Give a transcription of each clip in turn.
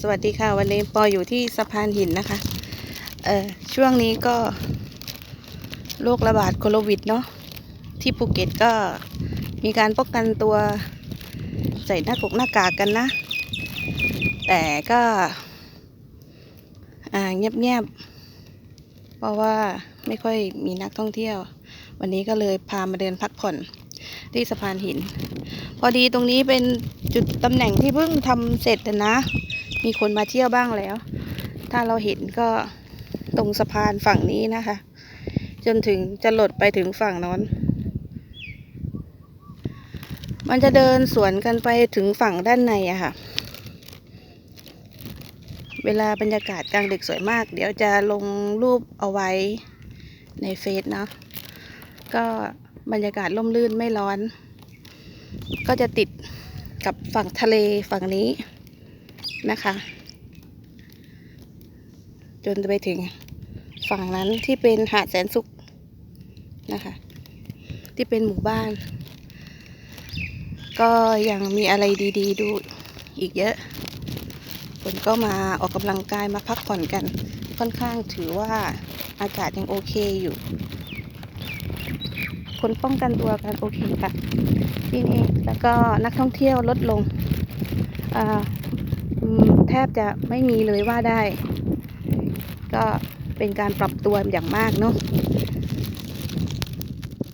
สวัสดีค่ะ วันนี้ปออยู่ที่สะพานหินนะคะเออช่วงนี้ก็โรคระบาดโควิดเนาะที่ภูเก็ตก็มีการป้องกันตัวใส่หน้ากากหน้ากากกันนะ แต่ก็เงียบๆ เพราะว่าไม่ค่อยมีนักท่องเที่ยว วันนี้ก็เลยพามาเดินพักผ่อนที่สะพานหิน พอดีตรงนี้เป็นจุดตำแหน่งที่เพิ่งทำเสร็จนะ มีคนมาเที่ยวบ้างแล้ว ถ้าเราเห็นก็ตรงสะพานฝั่งนี้นะคะ จนถึงจะหลดไปถึงฝั่งโน้นมันจะเดินสวนกันไปถึงฝั่งด้านในอะค่ะ เวลาบรรยากาศกลางดึกสวยมาก เดี๋ยวจะลงรูปเอาไว้ในเฟซเนาะ ก็บรรยากาศร่มรื่นไม่ร้อน ก็จะติดกับฝั่งทะเลฝั่งนี้ นะคะ จนไปถึงฝั่งนั้นที่เป็นหาดแสนสุขนะคะ ที่เป็นหมู่บ้าน ก็ยังมีอะไรดีๆดูอีกเยอะคนก็มาออกกำลังกายมาพักผ่อนกัน ค่อนข้างถือว่าอากาศยังโอเคอยู่ คนป้องกันตัวกันโอเคค่ะที่นี่แล้วก็นักท่องเที่ยวลดลงอ่า ทบจะไม่มีเลยว่าได้ ก็เป็นการปรับตัวอย่างมากเนาะ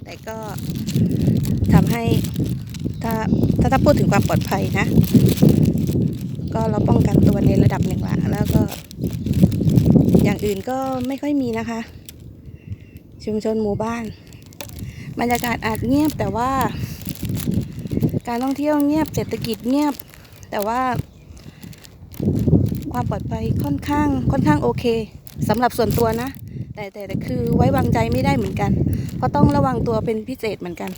แต่ก็ทำให้ถ้าถ้าถ้าพูดถึงความปลอดภัยนะ ก็เราป้องกันตัวในระดับหนึ่งละแล้วก็ อย่างอื่นก็ไม่ค่อยมีนะคะ ชุมชนหมู่บ้านบรรยากาศอาจเงียบแต่ว่า การท่องเที่ยวเงียบเศรษฐกิจเงียบ แต่ว่า ความปลอดภัยค่อนข้างค่อนข้างโอเคสำหรับส่วนตัวนะ แต่แต่แต่คือไว้วางใจไม่ได้เหมือนกัน เพราะต้องระวังตัวเป็นพิเศษเหมือนกัน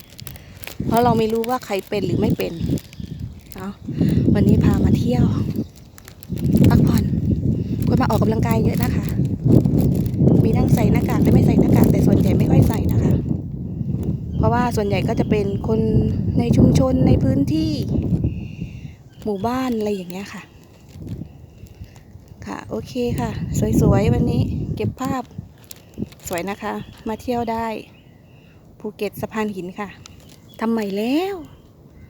เพราะเราไม่รู้ว่าใครเป็นหรือไม่เป็นเนาะวันนี้พามาเที่ยวพักผ่อนคนมาออกกำลังกายเยอะนะคะ มีทั้งใส่หน้ากากและไม่ใส่หน้ากากแต่ส่วนใหญ่ไม่ค่อยใส่นะคะ เพราะว่าส่วนใหญ่ก็จะเป็นคนในชุมชนในพื้นที่หมู่บ้านอะไรอย่างเงี้ยค่ะ ค่ะ โอเคค่ะ สวยๆ วันนี้เก็บภาพสวยนะคะ มาเที่ยวได้ ภูเก็ตสะพานหินค่ะทำใหม่แล้ว